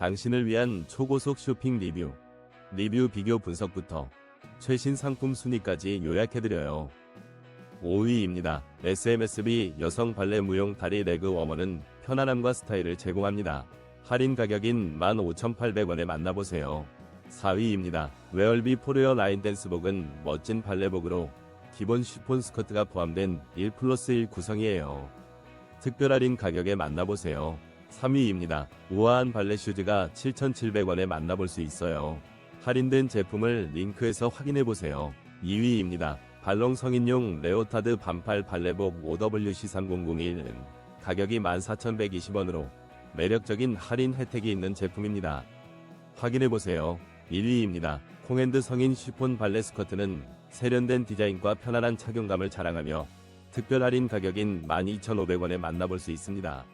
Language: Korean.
당신을 위한 초고속 쇼핑 리뷰, 리뷰 비교 분석부터 최신 상품 순위까지 요약해드려요. 5위입니다. SMSB 여성 발레 무용 다리 레그 워머는 편안함과 스타일을 제공합니다. 할인 가격인 15,800원에 만나보세요. 4위입니다. 웨얼비 포르어 라인 댄스복은 멋진 발레복으로 기본 쉬폰 스커트가 포함된 1 플러스 1 구성이에요. 특별 할인 가격에 만나보세요. 3위입니다. 우아한 발레 슈즈가 7,700원에 만나볼 수 있어요. 할인된 제품을 링크에서 확인해보세요. 2위입니다. 발롱 성인용 레오타드 반팔 발레복 5WC3001은 가격이 14,120원으로 매력적인 할인 혜택이 있는 제품입니다. 확인해보세요. 1위입니다. 콩핸드 성인 쉬폰 발레 스커트는 세련된 디자인과 편안한 착용감을 자랑하며 특별 할인 가격인 12,500원에 만나볼 수 있습니다.